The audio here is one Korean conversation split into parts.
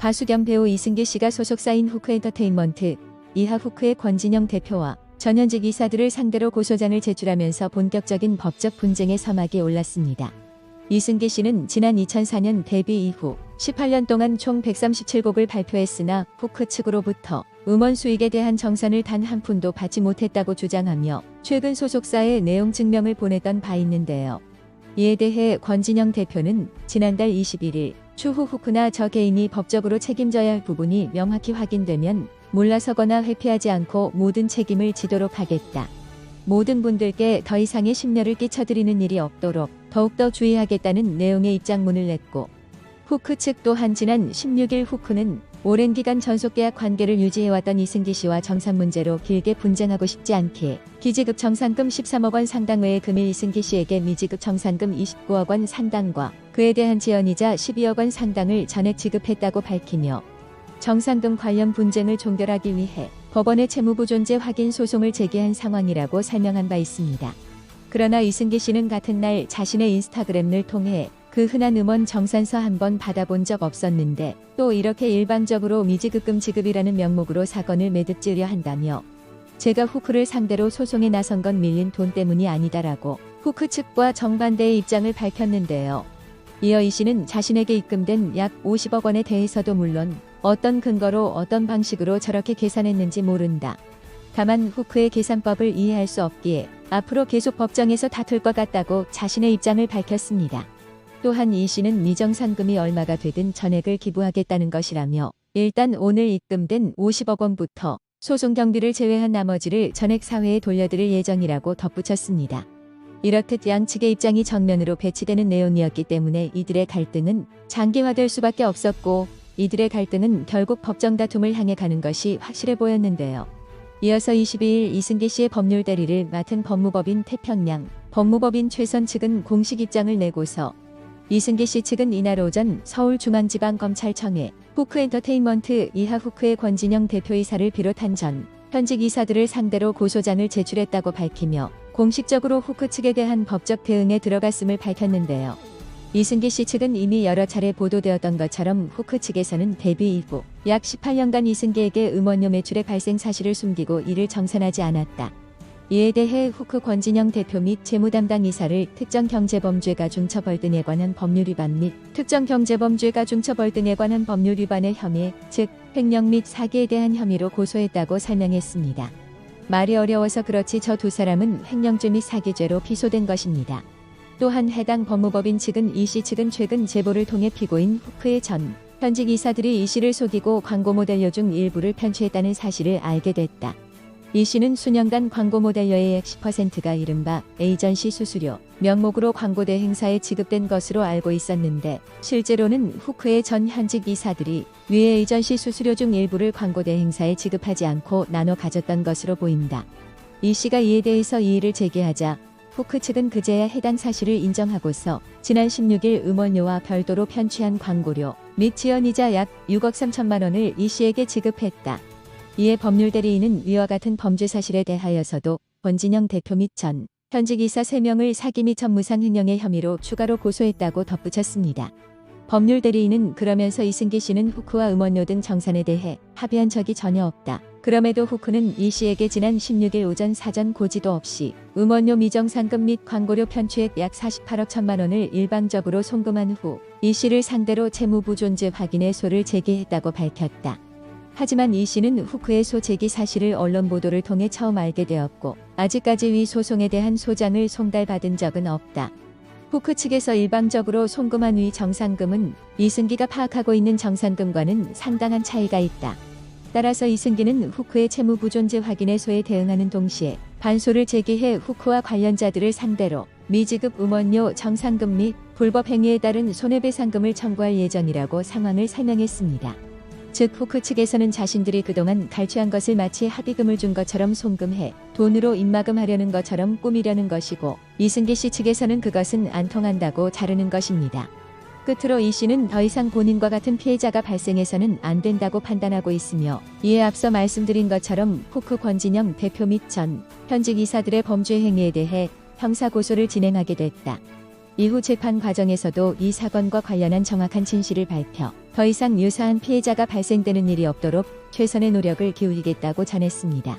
가수 겸 배우 이승기 씨가 소속사인 후크엔터테인먼트 이하 후크의 권진영 대표와 전현직 이사들을 상대로 고소장을 제출하면서 본격적인 법적 분쟁의 서막이 올랐습니다. 이승기 씨는 지난 2004년 데뷔 이후 18년 동안 총 137곡을 발표했으나 후크 측으로부터 음원 수익에 대한 정산을 단 한 푼도 받지 못했다고 주장하며 최근 소속사에 내용 증명을 보냈던 바 있는데요. 이에 대해 권진영 대표는 지난달 21일 추후 후크나 저 개인이 법적으로 책임져야 할 부분이 명확히 확인되면 물러서거나 회피하지 않고 모든 책임을 지도록 하겠다. 모든 분들께 더 이상의 심려를 끼쳐드리는 일이 없도록 더욱더 주의하겠다는 내용의 입장문을 냈고 후크 측 또한 지난 16일 후크는 오랜 기간 전속계약 관계를 유지해왔던 이승기 씨와 정산 문제로 길게 분쟁하고 싶지 않게 기지급 정산금 13억 원 상당 외의 금일 이승기 씨에게 미지급 정산금 29억 원 상당과 그에 대한 지연이자 12억 원 상당을 전액 지급했다고 밝히며 정산금 관련 분쟁을 종결하기 위해 법원에 채무부 존재 확인 소송을 제기한 상황이라고 설명한 바 있습니다. 그러나 이승기 씨는 같은 날 자신의 인스타그램을 통해 그 흔한 음원 정산서 한번 받아본 적 없었는데 또 이렇게 일방적으로 미지급금 지급이라는 명목으로 사건을 매듭지으려 한다며 제가 후크를 상대로 소송에 나선 건 밀린 돈 때문이 아니다라고 후크 측과 정반대의 입장을 밝혔는데요. 이어 이 씨는 자신에게 입금된 약 50억 원에 대해서도 물론 어떤 근거로 어떤 방식으로 저렇게 계산했는지 모른다. 다만 후크의 계산법을 이해할 수 없기에 앞으로 계속 법정에서 다툴 것 같다고 자신의 입장을 밝혔습니다. 또한 이 씨는 미정산금이 얼마가 되든 전액을 기부하겠다는 것이라며 일단 오늘 입금된 50억 원부터 소송 경비를 제외한 나머지를 전액 사회에 돌려드릴 예정이라고 덧붙였습니다. 이렇듯 양측의 입장이 정면으로 배치되는 내용이었기 때문에 이들의 갈등은 장기화될 수밖에 없었고 이들의 갈등은 결국 법정 다툼을 향해 가는 것이 확실해 보였는데요. 이어서 22일 이승기 씨의 법률 대리를 맡은 법무법인 태평양 법무법인 최선 측은 공식 입장을 내고서 이승기 씨 측은 이날 오전 서울중앙지방검찰청에 후크엔터테인먼트 이하 후크의 권진영 대표이사를 비롯한 전 현직 이사들을 상대로 고소장을 제출했다고 밝히며 공식적으로 후크 측에 대한 법적 대응에 들어갔음을 밝혔는데요. 이승기 씨 측은 이미 여러 차례 보도되었던 것처럼 후크 측에서는 데뷔 이후 약 18년간 이승기에게 음원료 매출의 발생 사실을 숨기고 이를 정산하지 않았다. 이에 대해 후크 권진영 대표 및 재무담당 이사를 특정 경제범죄가 중처벌 등에 관한 법률 위반 및 특정 경제범죄가 중처벌 등에 관한 법률 위반의 혐의, 즉 횡령 및 사기에 대한 혐의로 고소했다고 설명했습니다. 말이 어려워서 그렇지 저 두 사람은 횡령죄 및 사기죄로 피소된 것입니다. 또한 해당 법무법인 측은 이 씨 측은 최근 제보를 통해 피고인 후크의 전 현직 이사들이 이 씨를 속이고 광고 모델료 중 일부를 편취했다는 사실을 알게 됐다. 이 씨는 수년간 광고 모델료의 약 10%가 이른바 에이전시 수수료 명목으로 광고대 행사에 지급된 것으로 알고 있었는데 실제로는 후크의 전 현직 이사들이 위의 에이전시 수수료 중 일부를 광고대 행사에 지급하지 않고 나눠 가졌던 것으로 보인다. 이 씨가 이에 대해서 이의를 제기하자 후크 측은 그제야 해당 사실을 인정하고서 지난 16일 음원료와 별도로 편취한 광고료 및 지연이자 약 6억 3천만 원을 이 씨에게 지급했다. 이에 법률 대리인은 위와 같은 범죄 사실에 대하여서도 권진영 대표 및 전 현직 이사 3명을 사기 및 전무상 횡령의 혐의로 추가로 고소했다고 덧붙였습니다. 법률 대리인은 그러면서 이승기 씨는 후크와 음원료 등 정산에 대해 합의한 적이 전혀 없다. 그럼에도 후크는 이 씨에게 지난 16일 오전 사전 고지도 없이 음원료 미정상금 및 광고료 편취액 약 48억 천만 원을 일방적으로 송금한 후 이 씨를 상대로 채무부 존재 확인의 소를 제기했다고 밝혔다. 하지만 이 씨는 후크의 소 제기 사실을 언론 보도를 통해 처음 알게 되었고 아직까지 위 소송에 대한 소장을 송달받은 적은 없다. 후크 측에서 일방적으로 송금한 위 정산금은 이승기가 파악하고 있는 정산금과는 상당한 차이가 있다. 따라서 이승기는 후크의 채무 부존재 확인의 소에 대응하는 동시에 반소를 제기해 후크와 관련자들을 상대로 미지급 음원료 정산금 및 불법 행위에 따른 손해배상금을 청구할 예정이라고 상황을 설명했습니다. 즉 후크 측에서는 자신들이 그동안 갈취한 것을 마치 합의금을 준 것처럼 송금해 돈으로 입마금하려는 것처럼 꾸미려는 것이고 이승기 씨 측에서는 그것은 안 통한다고 자르는 것입니다. 끝으로 이 씨는 더 이상 본인과 같은 피해자가 발생해서는 안 된다고 판단하고 있으며 이에 앞서 말씀드린 것처럼 후크 권진영 대표 및 전 현직 이사들의 범죄 행위에 대해 형사 고소를 진행하게 됐다. 이후 재판 과정에서도 이 사건과 관련한 정확한 진실을 발표, 더 이상 유사한 피해자가 발생되는 일이 없도록 최선의 노력을 기울이겠다고 전했습니다.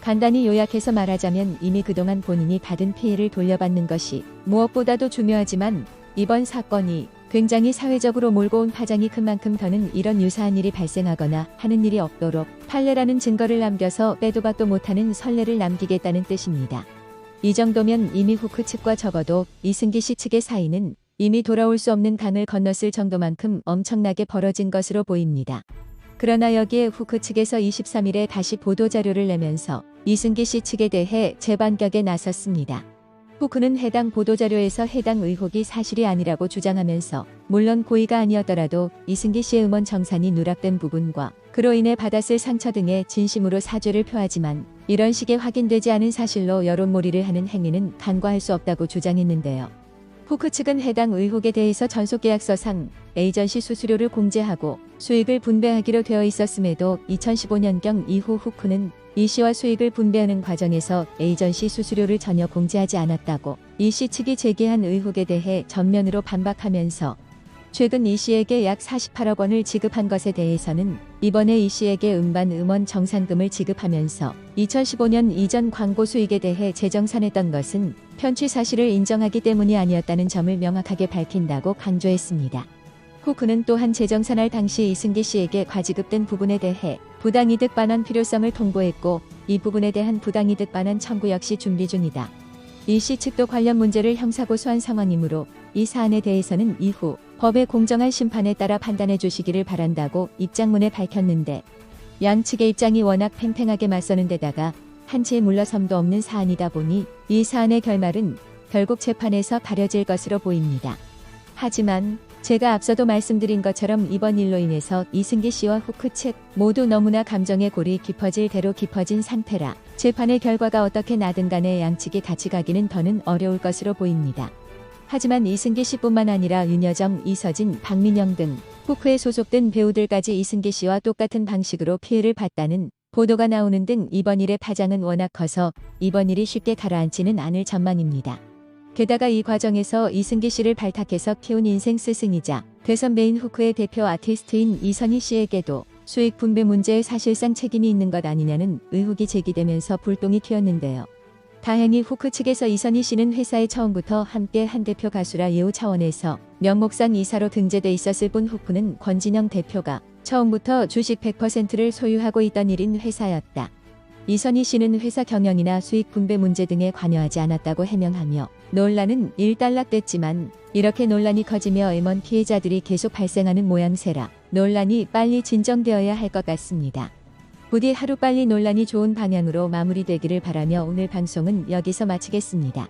간단히 요약해서 말하자면 이미 그동안 본인이 받은 피해를 돌려받는 것이 무엇보다도 중요하지만 이번 사건이 굉장히 사회적으로 몰고 온 파장이 큰 만큼 더는 이런 유사한 일이 발생하거나 하는 일이 없도록 판례라는 증거를 남겨서 빼도 박도 못하는 선례를 남기겠다는 뜻입니다. 이 정도면 이미 후크 측과 적어도 이승기 씨 측의 사이는 이미 돌아올 수 없는 강을 건넜을 정도만큼 엄청나게 벌어진 것으로 보입니다. 그러나 여기에 후크 측에서 23일에 다시 보도자료를 내면서 이승기 씨 측에 대해 재반격에 나섰습니다. 후크는 해당 보도자료에서 해당 의혹이 사실이 아니라고 주장하면서 물론 고의가 아니었더라도 이승기 씨의 음원 정산이 누락된 부분과 그로 인해 받았을 상처 등에 진심으로 사죄를 표하지만 이런 식의 확인되지 않은 사실로 여론몰이를 하는 행위는 간과할 수 없다고 주장했는데요. 후크 측은 해당 의혹에 대해서 전속계약서상 에이전시 수수료를 공제하고 수익을 분배하기로 되어 있었음에도 2015년경 이후 후크는 이 씨와 수익을 분배하는 과정에서 에이전시 수수료를 전혀 공제하지 않았다고 이 씨 측이 제기한 의혹에 대해 전면으로 반박하면서 최근 이 씨에게 약 48억 원을 지급한 것에 대해서는 이번에 이 씨에게 음반 음원 정산금을 지급하면서 2015년 이전 광고 수익에 대해 재정산했던 것은 편취 사실을 인정하기 때문이 아니었다는 점을 명확하게 밝힌다고 강조했습니다. 후크는 또한 재정산할 당시 이승기 씨에게 과지급된 부분에 대해 부당이득 반환 필요성을 통보했고 이 부분에 대한 부당이득 반환 청구 역시 준비 중이다. 이 씨 측도 관련 문제를 형사고소한 상황이므로 이 사안에 대해서는 이후 법의 공정한 심판에 따라 판단해 주시기를 바란다고 입장문에 밝혔는데 양측의 입장이 워낙 팽팽하게 맞서는 데다가 한치의 물러섬도 없는 사안이다 보니 이 사안의 결말은 결국 재판에서 가려질 것으로 보입니다. 하지만 제가 앞서도 말씀드린 것처럼 이번 일로 인해서 이승기 씨와 후크 측 모두 너무나 감정의 골이 깊어질 대로 깊어진 상태라 재판의 결과가 어떻게 나든 간에 양측이 같이 가기는 더는 어려울 것으로 보입니다. 하지만 이승기 씨뿐만 아니라 윤여정, 이서진, 박민영 등 후크에 소속된 배우들까지 이승기 씨와 똑같은 방식으로 피해를 봤다는 보도가 나오는 등 이번 일의 파장은 워낙 커서 이번 일이 쉽게 가라앉지는 않을 전망입니다. 게다가 이 과정에서 이승기 씨를 발탁해서 키운 인생 스승이자 대선배인 후크의 대표 아티스트인 이선희 씨에게도 수익 분배 문제에 사실상 책임이 있는 것 아니냐는 의혹이 제기되면서 불똥이 튀었는데요. 다행히 후크 측에서 이선희 씨는 회사에 처음부터 함께 한 대표 가수라 예우 차원에서 명목상 이사로 등재돼 있었을 뿐 후크는 권진영 대표가 처음부터 주식 100%를 소유하고 있던 일인 회사였다. 이선희 씨는 회사 경영이나 수익 분배 문제 등에 관여하지 않았다고 해명하며 논란은 일단락됐지만 이렇게 논란이 커지며 M1 피해자들이 계속 발생하는 모양새라 논란이 빨리 진정되어야 할 것 같습니다. 부디 하루빨리 논란이 좋은 방향으로 마무리되기를 바라며 오늘 방송은 여기서 마치겠습니다.